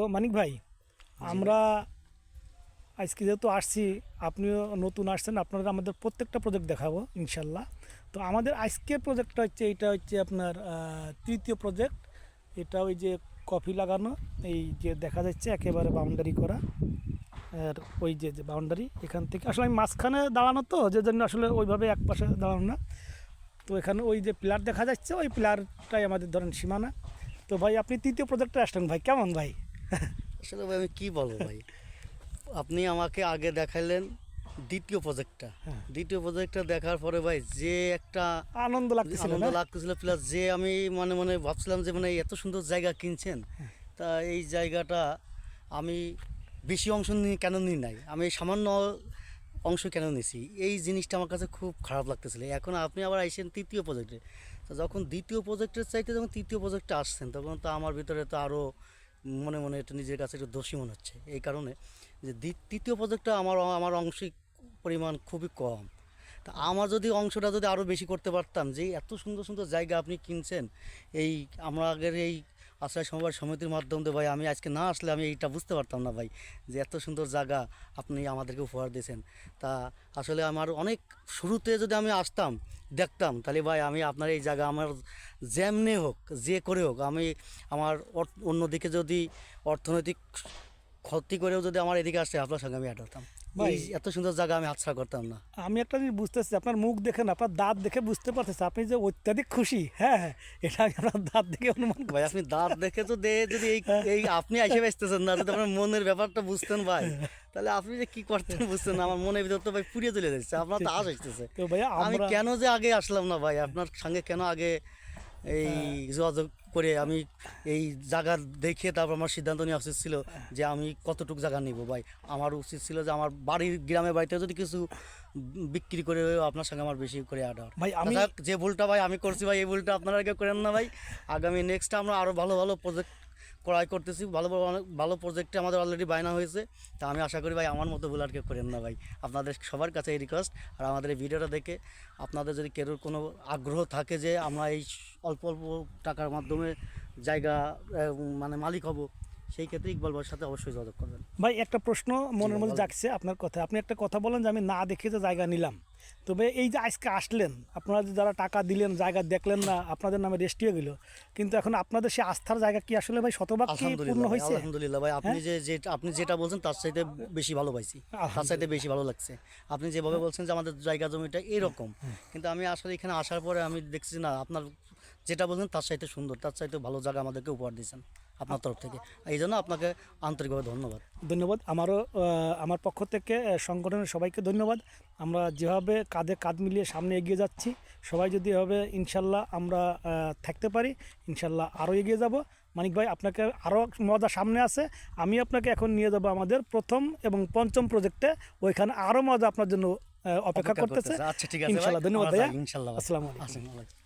তো মানিক ভাই আমরা আজকে যেহেতু আসছি আপনিও নতুন আসছেন আপনারা আমাদের প্রত্যেকটা প্রজেক্ট দেখাবো ইনশাল্লাহ। তো আমাদের আজকের প্রজেক্টটা হচ্ছে এটা হচ্ছে আপনার তৃতীয় প্রজেক্ট এটা ওই যে কফি লাগানো এই যে দেখা যাচ্ছে একেবারে বাউন্ডারি করা। আর ওই যে যে বাউন্ডারি এখান থেকে। আসলে আমি মাঝখানে দাঁড়ানো তো যে জন্য আসলে ওইভাবে এক পাশে দাঁড়ানো না। তো এখানে ওই যে পিলার দেখা যাচ্ছে ওই পিলারটাই আমাদের ধরেন সীমানা। তো ভাই আপনি তৃতীয় প্রজেক্টে আসলেন ভাই কেমন ভাই? আসলে ভাই আমি কি বলব ভাই? আপনি আমাকে আগে দেখাইলেন দ্বিতীয় প্রজেক্টটা হ্যাঁ। দ্বিতীয় প্রজেক্টটা দেখার পরে ভাই যে একটা আনন্দ লাগতেছিল আনন্দ লাগতেছিল প্লাস যে আমি মনে মনে ভাবছিলাম যে মানে এত সুন্দর জায়গা কিনছেন হ্যাঁ। তা এই জায়গাটা আমি বেশি অংশ নিয়ে কেন নিই নাই? আমি সামান্য অংশ কেন নিছি? এই জিনিসটা আমার কাছে খুব খারাপ লাগতেছিল। এখন আপনি আবার আইসেন তৃতীয় প্রজেক্টে তো যখন দ্বিতীয় প্রজেক্টের চাইতে যখন তৃতীয় প্রজেক্টে আসছেন তখন তো আমার ভিতরে তো আরও মনে মনে এটা নিজের কাছে একটু দোষী মনে হচ্ছে। এই কারণে যে তৃতীয় প্রজেক্টটা আমার আমার অংশিক পরিমাণ খুবই কম। তা আমার যদি অংশটা যদি আরও বেশি করতে পারতাম যে এত সুন্দর সুন্দর জায়গা আপনি কিনছেন, এই আমরা আগের এই আশ্রয় সমবায় সমিতির মাধ্যমে ভাই আমি আজকে না আসলে আমি এইটা বুঝতে পারতাম না ভাই যে এত সুন্দর জায়গা আপনি আমাদেরকে উপহার দিয়েছেন। তা আসলে আমার অনেক শুরুতে যদি আমি আসতাম দেখতাম, তাহলে ভাই আমি আপনার এই জায়গা আমার যেমনি হোক, যে করে হোক, আমি আমার অন্যদিকে যদি অর্থনৈতিক ক্ষতি করেও যদি আমার এদিকে আসে আপনার সঙ্গে আমি অ্যাড ভাই- এত সুন্দর জায়গা আমি হাতছাড়া করতাম না। আমি একটা জিনিস বুঝতেছি আপনার মুখ দেখেন আপনার দাঁত দেখে বুঝতে পারতেছি আপনি যে অত্যাধিক খুশি হ্যাঁ হ্যাঁ এটা আমি আপনার দাঁত দেখে অনুমান ভাই আপনি দাঁত দেখে তো দে যদি এই এই আপনি এসে বেসতেছেন না যদি আপনার মনের ব্যাপারটা বুঝতেন ভাই তাহলে আপনি যে কি করতেন বুঝতেন আমার মনের ভিতর তো ভাই পুড়িয়ে চলে যাচ্ছে আপনার তো আশ আসতেছে আমি কেন যে আগে আসলাম না ভাই আপনার সঙ্গে কেন আগে এই যোগাযোগ করে আমি এই জায়গা দেখে তারপর আমার সিদ্ধান্ত নেওয়া উচিত ছিল যে আমি কতটুকু জায়গা নিব ভাই। আমার উচিত ছিল যে আমার বাড়ির গ্রামের বাড়িতে যদি কিছু বিক্রি করে আপনার সঙ্গে আমার বেশি করে আডার ভাই, আমি- যে ভুলটা ভাই আমি করছি ভাই এই ভুলটা আপনারা আগে করেন না ভাই। আগামী নেক্সট আমরা আরও ভালো ভালো প্রজেক্ট ক্রয় করতেছি। ভালো অনেক, ভালো প্রজেক্টে আমাদের অলরেডি বায়না হয়েছে। তা আমি আশা করি ভাই, আমার মতো ভুল আর কেউ করেন না ভাই। আপনাদের সবার কাছে এই রিকোয়েস্ট আর আমাদের এই ভিডিওটা দেখে আপনাদের যদি কেউ কোনো আগ্রহ থাকে যে আমরা এই অল্প অল্প টাকার মাধ্যমে জায়গা মানে মালিক হব সেই ক্ষেত্রে ইকবাল ভাইয়ের সাথে অবশ্যই যোগাযোগ করবেন। ভাই একটা প্রশ্ন মনের মধ্যে। জাগছে আপনার কথা। আপনি একটা কথা বলেন যে আমি না দেখে যে জায়গা নিলাম। তবে এই যে আজকে আসলেন আপনারা যে যারা টাকা দিলেন জায়গা দেখলেন না আপনাদের নামে রেস্ট হয়ে গেল। কিন্তু এখন আপনাদের সেই আস্থার জায়গা কি আসলে ভাই? শতভাগ কি পূর্ণ হয়েছে? হ্যাঁ? আলহামদুলিল্লাহ ভাই আপনি যে যে আপনি যেটা বলছেন তার চাইতে বেশি ভালো পাইছি। তার চাইতে বেশি ভালো লাগছে। আপনি যেভাবে বলছেন যে আমাদের জায়গা জমিটা এরকম। কিন্তু আমি আসলে এখানে আসার পরে আমি দেখছি না আপনার যেটা বলছেন তার চাইতে সুন্দর তার চাইতে ভালো জায়গা আমাদেরকে উপহার দিয়েছেন। আপনার তরফ থেকে। এই জন্য আপনাকে আন্তরিকভাবে ধন্যবাদ। ধন্যবাদ। আমারও আমার পক্ষ থেকে সংগঠনের সবাইকে ধন্যবাদ। আমরা যেভাবে কাঁধে কাঁধ মিলিয়ে সামনে এগিয়ে যাচ্ছি সবাই যদি এভাবে ইনশাল্লাহ আমরা থাকতে পারি ইনশাল্লাহ আরও এগিয়ে যাব। মানিক ভাই আপনাকে আরও মজা সামনে আছে। আমি আপনাকে এখন নিয়ে যাব আমাদের প্রথম এবং পঞ্চম প্রজেক্টে। ওইখানে আরও মজা আপনার জন্য অপেক্ষা করতেছে। আচ্ছা ঠিক আছে ইনশাল্লাহ। ধন্যবাদ ভাইয়া। ইনশাল্লাহ আসসালামু আলাইকুম।